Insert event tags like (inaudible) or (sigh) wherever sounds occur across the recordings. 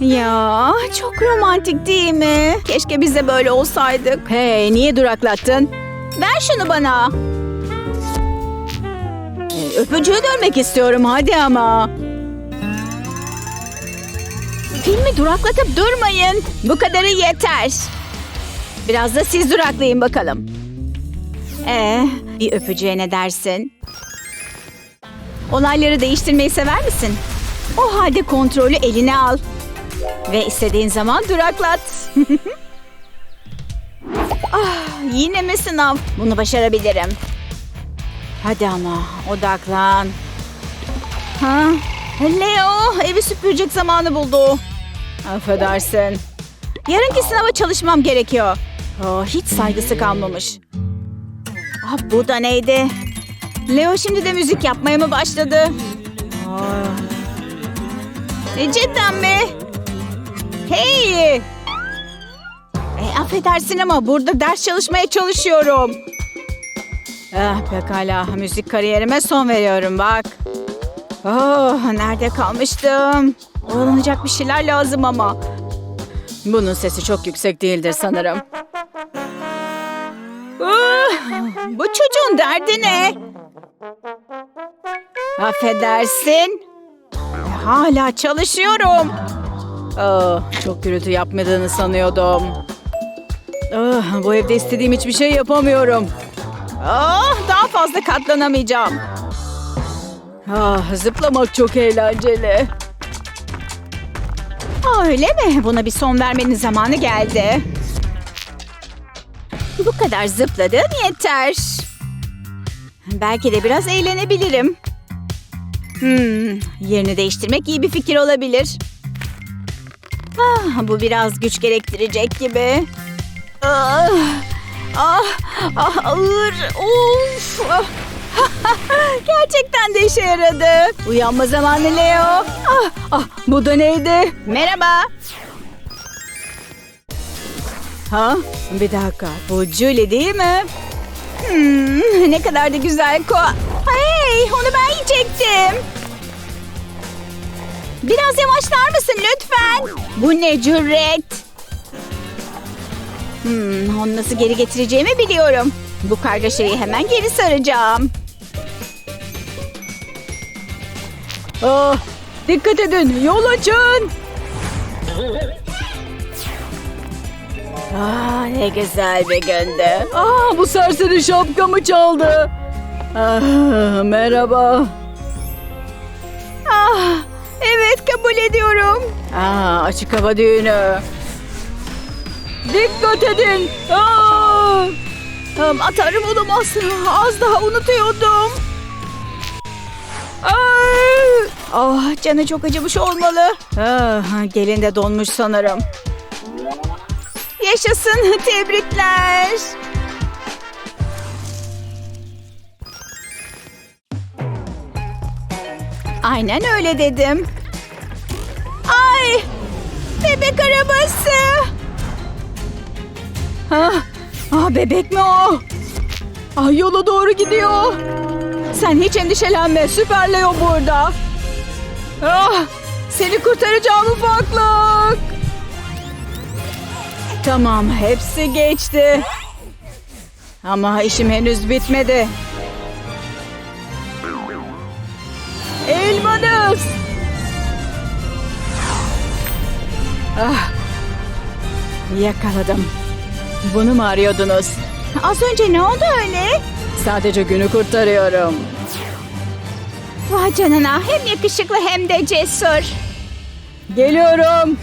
Ya çok romantik değil mi? Keşke biz de böyle olsaydık. Hey niye duraklattın? Ver şunu bana. Ee, dönmek istiyorum hadi ama. Filmi duraklatıp durmayın. Bu kadarı yeter. Biraz da siz duraklayın bakalım. Ee, bir öpücüğe ne dersin? Olayları değiştirmeyi sever misin? O halde kontrolü eline al. Ve istediğin zaman duraklat. (laughs) ah, yine mi sınav? Bunu başarabilirim. Hadi ama odaklan. Ha? Leo evi süpürecek zamanı buldu. Affedersin. Yarınki sınava çalışmam gerekiyor. Oh, hiç saygısı kalmamış. Ah, bu da neydi? Leo şimdi de müzik yapmaya mı başladı? Ah. E, cidden mi? Hey! E, affedersin ama burada ders çalışmaya çalışıyorum. Ah, pekala müzik kariyerime son veriyorum bak. Oh, nerede kalmıştım? Oğlanacak bir şeyler lazım ama. Bunun sesi çok yüksek değildir sanırım. Ah, bu çocuğun derdi ne? Affedersin. Hala çalışıyorum. Ah, çok gürültü yapmadığını sanıyordum. Ah, bu evde istediğim hiçbir şey yapamıyorum. Ah, daha fazla katlanamayacağım. Ah, zıplamak çok eğlenceli. Aa, öyle mi? Buna bir son vermenin zamanı geldi. Bu kadar zıpladın yeter. Belki de biraz eğlenebilirim. Hmm, yerini değiştirmek iyi bir fikir olabilir. Ah, bu biraz güç gerektirecek gibi. Ah, ah, ah, ağır. Of. (laughs) Gerçekten de işe yaradı. Uyanma zamanı Leo. Ah, ah, bu da neydi? Merhaba. Ha? Bir dakika, bu Julie değil mi? Hmm, ne kadar da güzel ko... Hey, onu ben yiyecektim. Biraz yavaşlar mısın lütfen? Bu ne cüret? Hmm, onu nasıl geri getireceğimi biliyorum. Bu kargaşayı hemen geri saracağım. Ah, dikkat edin, yol açın. Ah, ne güzel bir gündü. Ah, bu serseri şapkamı çaldı. Ah, merhaba. Ah, kabul ediyorum. Ah, açık hava düğünü. Dikkat edin. Ah! Um, atarım olamaz. Az daha unutuyordum. Ay! Ah, canı çok acımış olmalı. Ah, gelin de donmuş sanırım. Yaşasın, (laughs) tebrikler. Aynen öyle dedim. Ay! Bebek arabası. Ah, ah bebek mi o? Ah yola doğru gidiyor. Sen hiç endişelenme. Süper Leo burada. Ah, seni kurtaracağım ufaklık. Tamam, hepsi geçti. Ama işim henüz bitmedi. Elmanız. Ah, yakaladım. Bunu mu arıyordunuz? Az önce ne oldu öyle? Sadece günü kurtarıyorum. Vay canına hem yakışıklı hem de cesur. Geliyorum.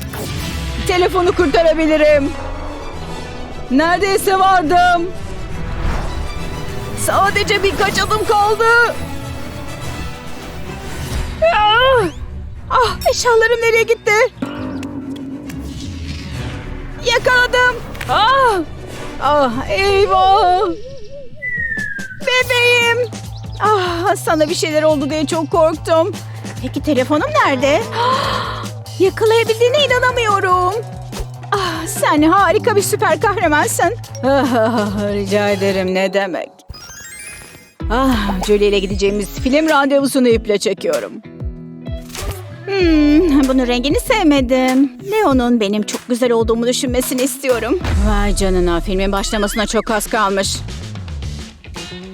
Telefonu kurtarabilirim. Neredeyse vardım. Sadece birkaç adım kaldı. Ah, ah eşyalarım nereye gitti? Yakaladım. Ah! Ah eyvah! Bebeğim. Ah, sana bir şeyler oldu diye çok korktum. Peki telefonum nerede? Ah, (gasps) Yakalayabildiğine inanamıyorum. Ah, sen harika bir süper kahramansın. Ah, (laughs) rica ederim ne demek. Ah, Julie ile gideceğimiz film randevusunu iple çekiyorum. Hmm, bunun rengini sevmedim. Leo'nun benim çok güzel olduğumu düşünmesini istiyorum. Vay canına filmin başlamasına çok az kalmış.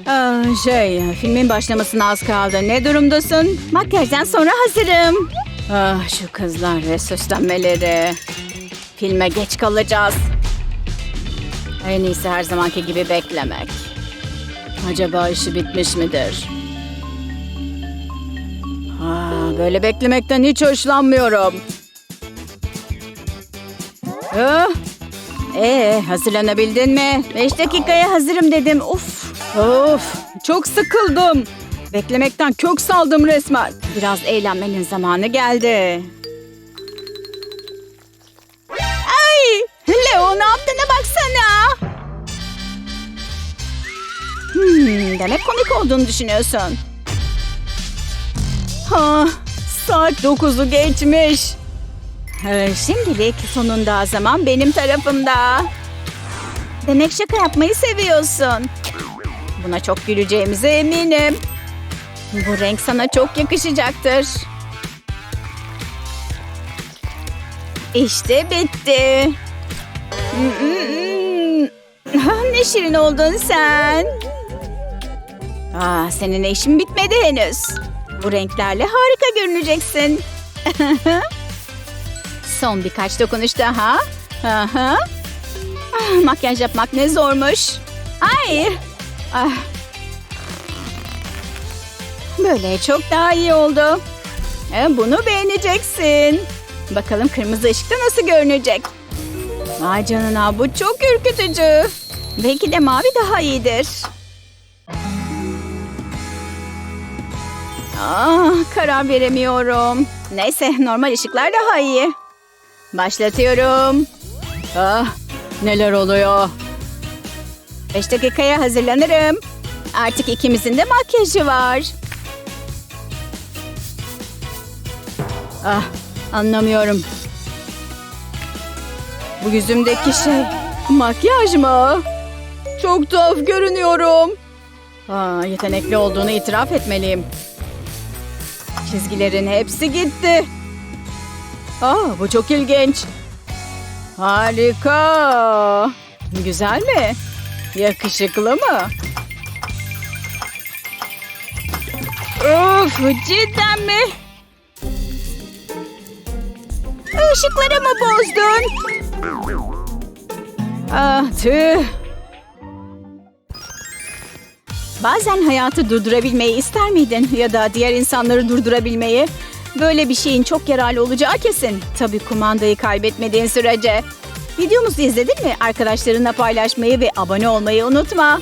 Aa, şey, filmin başlamasına az kaldı. Ne durumdasın? Makyajdan sonra hazırım. Ah, şu kızlar ve süslenmeleri. Filme geç kalacağız. En iyisi her zamanki gibi beklemek. Acaba işi bitmiş midir? Böyle beklemekten hiç hoşlanmıyorum. Ee, hazırlanabildin mi? Beş dakikaya hazırım dedim. Uf. Of çok sıkıldım. Beklemekten kök saldım resmen. Biraz eğlenmenin zamanı geldi. Ay! Leo ne yaptığına baksana. Hmm, demek komik olduğunu düşünüyorsun. Saat 9'u geçmiş. Ee, şimdilik sonunda zaman benim tarafımda. Demek şaka yapmayı seviyorsun. Buna çok güleceğimize eminim. Bu renk sana çok yakışacaktır. İşte bitti. Ah, ne şirin oldun sen. Aa, senin işin bitmedi henüz. Bu renklerle harika görüneceksin. (laughs) Son birkaç dokunuş daha. Aha. Ah, makyaj yapmak ne zormuş. Ay. Ah. Böyle çok daha iyi oldu. E, bunu beğeneceksin. Bakalım kırmızı ışıkta nasıl görünecek. Vay canına bu çok ürkütücü. Belki de mavi daha iyidir. Ah, karar veremiyorum. Neyse normal ışıklar daha iyi. Başlatıyorum. Ah, neler oluyor? Beş dakikaya hazırlanırım. Artık ikimizin de makyajı var. Ah, anlamıyorum. Bu yüzümdeki şey makyaj mı? Çok tuhaf görünüyorum. Aa, yetenekli olduğunu itiraf etmeliyim. Çizgilerin hepsi gitti. Aa, bu çok ilginç. Harika. Güzel mi? Yakışıklı mı? Of, cidden mi? Işıkları mı bozdun? Ah tüh. Bazen hayatı durdurabilmeyi ister miydin? Ya da diğer insanları durdurabilmeyi? Böyle bir şeyin çok yararlı olacağı kesin. Tabii kumandayı kaybetmediğin sürece. Videomuzu izledin mi? Arkadaşlarınla paylaşmayı ve abone olmayı unutma.